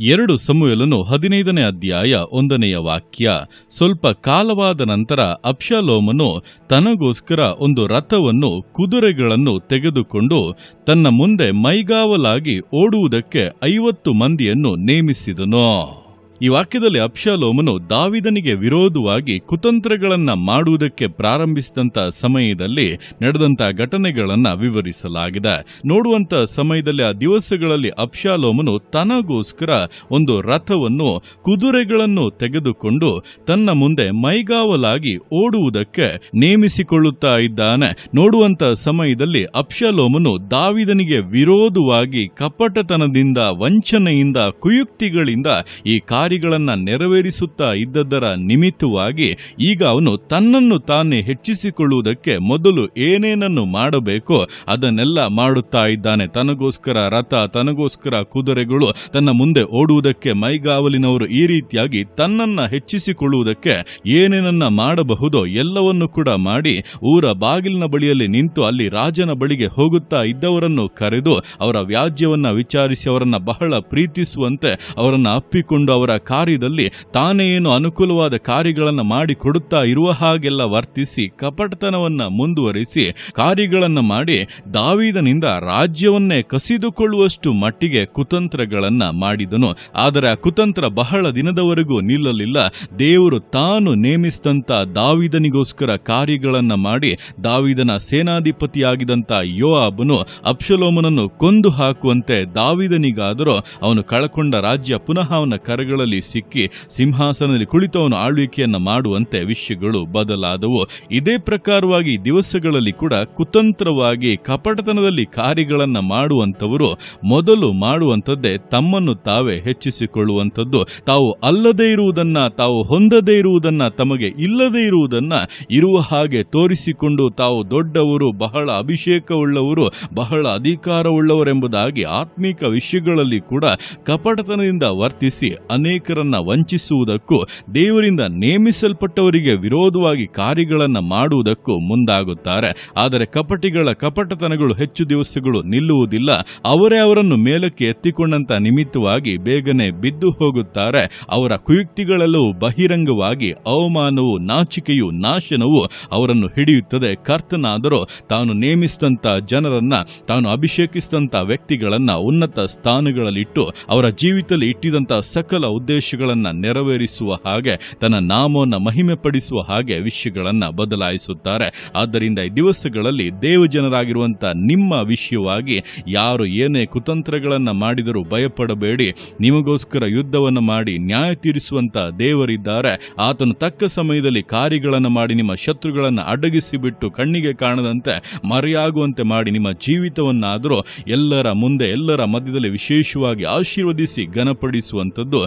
ಎರಡು ಸಮುವೆಲನು ಹದಿನೈದನೇ ಅಧ್ಯಾಯ ಒಂದನೆಯ ವಾಕ್ಯ. ಸ್ವಲ್ಪ ಕಾಲವಾದ ನಂತರ ಅಪ್ಷಾಲೋಮನು ತನಗೋಸ್ಕರ ಒಂದು ರಥವನ್ನು ಕುದುರೆಗಳನ್ನು ತೆಗೆದುಕೊಂಡು ತನ್ನ ಮುಂದೆ ಮೈಗಾವಲಾಗಿ ಓಡುವುದಕ್ಕೆ ಐವತ್ತು ಮಂದಿಯನ್ನು ನೇಮಿಸಿದನು. ಈ ವಾಕ್ಯದಲ್ಲಿ ಅಬ್ಷಾಲೋಮನು ದಾವಿದನಿಗೆ ವಿರೋಧವಾಗಿ ಕುತಂತ್ರಗಳನ್ನು ಮಾಡುವುದಕ್ಕೆ ಪ್ರಾರಂಭಿಸಿದಂತ ಸಮಯದಲ್ಲಿ ನಡೆದಂತ ಘಟನೆಗಳನ್ನು ವಿವರಿಸಲಾಗಿದೆ. ನೋಡುವಂಥ ಸಮಯದಲ್ಲಿ ಆ ದಿವಸಗಳಲ್ಲಿ ಅಬ್ಷಾಲೋಮನು ತನಗೋಸ್ಕರ ಒಂದು ರಥವನ್ನು, ಕುದುರೆಗಳನ್ನು ತೆಗೆದುಕೊಂಡು ತನ್ನ ಮುಂದೆ ಮೈಗಾವಲಾಗಿ ಓಡುವುದಕ್ಕೆ ನೇಮಿಸಿಕೊಳ್ಳುತ್ತಾ ಇದ್ದಾನೆ. ನೋಡುವಂಥ ಸಮಯದಲ್ಲಿ ಅಬ್ಷಾಲೋಮನು ದಾವಿದನಿಗೆ ವಿರೋಧವಾಗಿ ಕಪಟತನದಿಂದ, ವಂಚನೆಯಿಂದ, ಕುಯುಕ್ತಿಗಳಿಂದ ಈ ಕಾರ್ಯಗಳನ್ನ ನೆರವೇರಿಸುತ್ತಾ ಇದ್ದದರ ನಿಮಿತ್ತವಾಗಿ ಈಗ ಅವನು ತನ್ನನ್ನು ತಾನೇ ಹೆಚ್ಚಿಸಿಕೊಳ್ಳುವುದಕ್ಕೆ ಮೊದಲು ಏನೇನನ್ನು ಮಾಡಬೇಕೋ ಅದನ್ನೆಲ್ಲ ಮಾಡುತ್ತಾ ಇದ್ದಾನೆ. ತನಗೋಸ್ಕರ ರಥ, ತನಗೋಸ್ಕರ ಕುದುರೆಗಳು, ತನ್ನ ಮುಂದೆ ಓಡುವುದಕ್ಕೆ ಮೈಗಾವಲಿನವರು ಈ ರೀತಿಯಾಗಿ ತನ್ನನ್ನ ಹೆಚ್ಚಿಸಿಕೊಳ್ಳುವುದಕ್ಕೆ ಏನೇನನ್ನ ಮಾಡಬಹುದೋ ಎಲ್ಲವನ್ನು ಕೂಡ ಮಾಡಿ ಊರ ಬಾಗಿಲಿನ ಬಳಿಯಲ್ಲಿ ನಿಂತು ಅಲ್ಲಿ ರಾಜನ ಬಳಿಗೆ ಹೋಗುತ್ತಾ ಇದ್ದವರನ್ನು ಕರೆದು ಅವರ ವ್ಯಾಜ್ಯವನ್ನು ವಿಚಾರಿಸಿ ಅವರನ್ನು ಬಹಳ ಪ್ರೀತಿಸುವಂತೆ ಅವರನ್ನು ಅಪ್ಪಿಕೊಂಡು ಅವರ ಕಾರ್ಯದಲ್ಲಿ ತಾನೇ ಏನು ಅನುಕೂಲವಾದ ಕಾರ್ಯಗಳನ್ನು ಮಾಡಿ ಕೊಡುತ್ತಾ ಇರುವ ಹಾಗೆಲ್ಲ ವರ್ತಿಸಿ ಕಪಟತನವನ್ನ ಮುಂದುವರಿಸಿ ಕಾರ್ಯಗಳನ್ನು ಮಾಡಿ ದಾವಿದನಿಂದ ರಾಜ್ಯವನ್ನೇ ಕಸಿದುಕೊಳ್ಳುವಷ್ಟು ಮಟ್ಟಿಗೆ ಕುತಂತ್ರಗಳನ್ನ ಮಾಡಿದನು. ಆದರೆ ಆ ಕುತಂತ್ರ ಬಹಳ ದಿನದವರೆಗೂ ನಿಲ್ಲಲಿಲ್ಲ. ದೇವರು ತಾನು ನೇಮಿಸಿದಂತ ದಾವಿದನಿಗೋಸ್ಕರ ಕಾರ್ಯಗಳನ್ನ ಮಾಡಿ ದಾವಿದನ ಸೇನಾಧಿಪತಿಯಾಗಿದ್ದಂತ ಯೋಆಬನು ಅಪ್ಶಲೋಮನನ್ನು ಕೊಂದು ಹಾಕುವಂತೆ ದಾವಿದನಿಗಾದರೂ ಅವನು ಕಳಕೊಂಡ ರಾಜ್ಯ ಪುನಃ ಅವನ ಕರಗಳಲ್ಲಿ ಸಿಕ್ಕಿ ಸಿಂಹಾಸನದಲ್ಲಿ ಕುಳಿತವನು ಆಳ್ವಿಕೆಯನ್ನ ಮಾಡುವಂತೆ ವಿಷಯಗಳು ಬದಲಾದವು. ಇದೇ ಪ್ರಕಾರವಾಗಿ ದಿವಸಗಳಲ್ಲಿ ಕೂಡ ಕುತಂತ್ರವಾಗಿ ಕಪಟತನದಲ್ಲಿ ಕಾರ್ಯಗಳನ್ನು ಮಾಡುವಂತವರು ಮೊದಲು ಮಾಡುವಂಥದ್ದೇ ತಮ್ಮನ್ನು ತಾವೇ ಹೆಚ್ಚಿಸಿಕೊಳ್ಳುವಂಥದ್ದು. ತಾವು ಅಲ್ಲದೇ ಇರುವುದನ್ನ, ತಾವು ಹೊಂದದೇ ಇರುವುದನ್ನ, ತಮಗೆ ಇಲ್ಲದೇ ಇರುವುದನ್ನ ಇರುವ ಹಾಗೆ ತೋರಿಸಿಕೊಂಡು ತಾವು ದೊಡ್ಡವರು, ಬಹಳ ಅಭಿಷೇಕವುಳ್ಳವರು, ಬಹಳ ಅಧಿಕಾರವುಳ್ಳವರೆಂಬುದಾಗಿ ಆತ್ಮೀಕ ವಿಷಯಗಳಲ್ಲಿ ಕೂಡ ಕಪಟತನದಿಂದ ವರ್ತಿಸಿ ಅನೇಕರನ್ನ ವಂಚಿಸುವುದಕ್ಕೂ, ದೇವರಿಂದ ನೇಮಿಸಲ್ಪಟ್ಟವರಿಗೆ ವಿರೋಧವಾಗಿ ಕಾರ್ಯಗಳನ್ನು ಮಾಡುವುದಕ್ಕೂ ಮುಂದಾಗುತ್ತಾರೆ. ಆದರೆ ಕಪಟಿಗಳ ಕಪಟತನಗಳು ಹೆಚ್ಚು ದಿವಸಗಳು ನಿಲ್ಲುವುದಿಲ್ಲ. ಅವರೇ ಅವರನ್ನು ಮೇಲಕ್ಕೆ ಎತ್ತಿಕೊಂಡಂತ ನಿಮಿತ್ತವಾಗಿ ಬೇಗನೆ ಬಿದ್ದು ಹೋಗುತ್ತಾರೆ. ಅವರ ಕುಯುಕ್ತಿಗಳೆಲ್ಲವೂ ಬಹಿರಂಗವಾಗಿ ಅವಮಾನವು, ನಾಚಿಕೆಯು, ನಾಶನವು ಅವರನ್ನು ಹಿಡಿಯುತ್ತದೆ. ಕರ್ತನಾದರೂ, ತಾನು ನೇಮಿಸಿದಂತ ಜನರನ್ನ, ತಾನು ಅಭಿಷೇಕಿಸಿದಂತ ವ್ಯಕ್ತಿಗಳನ್ನ ಉನ್ನತ ಸ್ಥಾನಗಳಲ್ಲಿಟ್ಟು, ಅವರ ಜೀವಿತದಲ್ಲಿ ಇಟ್ಟಿದಂತ ಸಕಲ ಉದ್ದೇಶಗಳನ್ನ ನೆರವೇರಿಸುವ ಹಾಗೆ, ತನ್ನ ನಾಮವನ್ನು ಮಹಿಮೆ ಪಡಿಸುವ ಹಾಗೆ ವಿಷಯಗಳನ್ನು ಬದಲಾಯಿಸುತ್ತಾರೆ. ಆದ್ದರಿಂದ ಈ ದಿವಸಗಳಲ್ಲಿ ದೇವಜನರಾಗಿರುವಂಥ ನಿಮ್ಮ ವಿಷಯವಾಗಿ ಯಾರು ಏನೇ ಕುತಂತ್ರಗಳನ್ನು ಮಾಡಿದರೂ ಭಯಪಡಬೇಡಿ. ನಿಮಗೋಸ್ಕರ ಯುದ್ಧವನ್ನು ಮಾಡಿ ನ್ಯಾಯ ತೀರಿಸುವಂಥ ದೇವರಿದ್ದಾರೆ. ಆತನು ತಕ್ಕ ಸಮಯದಲ್ಲಿ ಕಾರ್ಯಗಳನ್ನು ಮಾಡಿ ನಿಮ್ಮ ಶತ್ರುಗಳನ್ನು ಅಡಗಿಸಿಬಿಟ್ಟು ಕಣ್ಣಿಗೆ ಕಾಣದಂತೆ, ಮರೆಯಾಗುವಂತೆ ಮಾಡಿ ನಿಮ್ಮ ಜೀವಿತವನ್ನಾದರೂ ಎಲ್ಲರ ಮುಂದೆ, ಎಲ್ಲರ ಮಧ್ಯದಲ್ಲಿ ವಿಶೇಷವಾಗಿ ಆಶೀರ್ವದಿಸಿ ಘನಪಡಿಸುವಂಥದ್ದು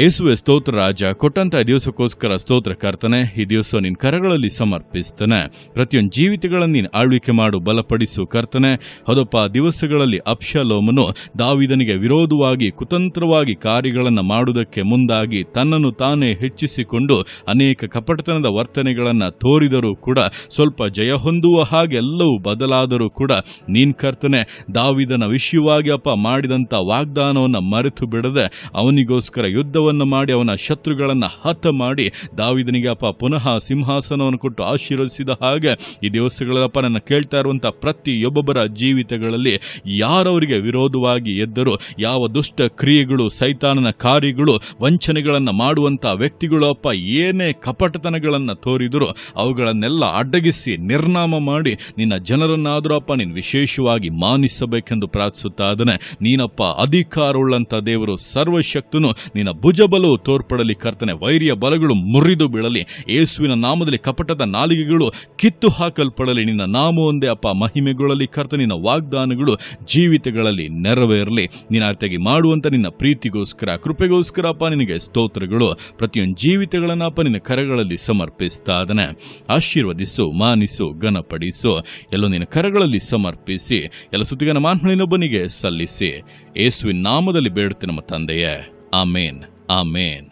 ಯೇಸುವೆ ಸ್ತೋತ್ರ ರಾಜ, ಕೊಟ್ಟಂತ ದಿವಸಕ್ಕೋಸ್ಕರ ಸ್ತೋತ್ರ ಕರ್ತನೆ, ಈ ದಿವಸ ನಿನ್ನ ಕರಗಳಲ್ಲಿ ಸಮರ್ಪಿಸ್ತಾನೆ. ಪ್ರತಿಯೊಂದು ಜೀವಿತಗಳನ್ನು ನೀನು ಆಳ್ವಿಕೆ ಮಾಡು, ಬಲಪಡಿಸು ಕರ್ತನೆ. ಹೌದಪ್ಪ ದಿವಸಗಳಲ್ಲಿ ಅಪ್ಷಲೋಮನು ದಾವಿದನಿಗೆ ವಿರೋಧವಾಗಿ, ಕುತಂತ್ರವಾಗಿ ಕಾರ್ಯಗಳನ್ನು ಮಾಡುವುದಕ್ಕೆ ಮುಂದಾಗಿ ತನ್ನನ್ನು ತಾನೇ ಹೆಚ್ಚಿಸಿಕೊಂಡು ಅನೇಕ ಕಪಟತನದ ವರ್ತನೆಗಳನ್ನು ತೋರಿದರೂ ಕೂಡ, ಸ್ವಲ್ಪ ಜಯ ಹೊಂದುವ ಹಾಗೆ ಎಲ್ಲವೂ ಬದಲಾದರೂ ಕೂಡ, ನೀನ್ ಕರ್ತನೆ, ದಾವಿದನ ವಿಷಯವಾಗಿ ಅಪ್ಪ ಮಾಡಿದಂಥ ವಾಗ್ದಾನವನ್ನು ಮರೆತು ಬಿಡದೆ ಅವನಿಗೋಸ್ಕರ ಯುದ್ಧವನ್ನು ಮಾಡಿ ಅವನ ಶತ್ರುಗಳನ್ನು ಹತ ಮಾಡಿ ದಾವಿದನಿಗೆ ಅಪ್ಪ ಪುನಃ ಸಿಂಹಾಸನವನ್ನು ಕೊಟ್ಟು ಆಶೀರ್ವದಿಸಿದ ಹಾಗೆ ಈ ದಿವಸಗಳಪ್ಪ ನನ್ನ ಕೇಳ್ತಾ ಇರುವಂಥ ಪ್ರತಿಯೊಬ್ಬೊಬ್ಬರ ಜೀವಿತಗಳಲ್ಲಿ ಯಾರವರಿಗೆ ವಿರೋಧವಾಗಿ ಎದ್ದರೂ, ಯಾವ ದುಷ್ಟ ಕ್ರಿಯೆಗಳು, ಸೈತಾನನ ಕಾರ್ಯಗಳು, ವಂಚನೆಗಳನ್ನು ಮಾಡುವಂಥ ವ್ಯಕ್ತಿಗಳು ಅಪ್ಪ ಏನೇ ಕಪಟತನಗಳನ್ನು ತೋರಿದರೂ ಅವುಗಳನ್ನೆಲ್ಲ ಅಡ್ಡಗಿಸಿ ನಿರ್ನಾಮ ಮಾಡಿ ನಿನ್ನ ಜನರನ್ನಾದರೂ ಅಪ್ಪ ನೀನು ವಿಶೇಷವಾಗಿ ಮಾನಿಸಬೇಕೆಂದು ಪ್ರಾರ್ಥಿಸುತ್ತಾ ಅದನ್ನೇ ನೀನಪ್ಪ ಅಧಿಕಾರವುಳ್ಳಂಥ ದೇವರು, ಸರ್ವಶಕ್ತನು, ನಿನ್ನ ಭುಜಬಲವು ತೋರ್ಪಡಲಿ ಕರ್ತನೆ, ವೈರಿಯ ಬಲಗಳು ಮುರಿದು ಬೀಳಲಿ. ಯೇಸುವಿನ ನಾಮದಲ್ಲಿ ಕಪಟದ ನಾಲಿಗೆಗಳು ಕಿತ್ತು ಹಾಕಲ್ಪಡಲಿ. ನಿನ್ನ ನಾಮ ಒಂದೇ ಅಪ್ಪ, ಮಹಿಮೆಗೊಳ್ಳಲಿ ಕರ್ತ ನಿನ್ನ ವಾಗ್ದಾನಗಳು ಜೀವಿತಗಳಲ್ಲಿ ನೆರವೇರಲಿ. ನಿನ್ನ ಮಾಡುವಂತ ನಿನ್ನ ಪ್ರೀತಿಗೋಸ್ಕರ, ಕೃಪೆಗೋಸ್ಕರ ಅಪ್ಪ, ನಿನಗೆ ಸ್ತೋತ್ರಗಳು. ಪ್ರತಿಯೊಂದು ಜೀವಿತಗಳನ್ನ ಅಪ್ಪ, ನಿನ್ನ ಕರಗಳಲ್ಲಿ ಸಮರ್ಪಿಸ್ತಾ ಅದನೆ ಆಶೀರ್ವದಿಸು, ಮಾನಿಸು, ಘನಪಡಿಸು. ಎಲ್ಲೋ ನಿನ್ನ ಕರಗಳಲ್ಲಿ ಸಮರ್ಪಿಸಿ, ಎಲ್ಲ ಸುತ್ತಿಗನ ಮಾನ್ಹಳಿನೊಬ್ಬನಿಗೆ ಸಲ್ಲಿಸಿ. ಯೇಸುವಿನ ನಾಮದಲ್ಲಿ ಬೇಡುತ್ತೆ ನಮ್ಮ ತಂದೆಯೇ. ಆಮೇನ್. ಆಮೇನ್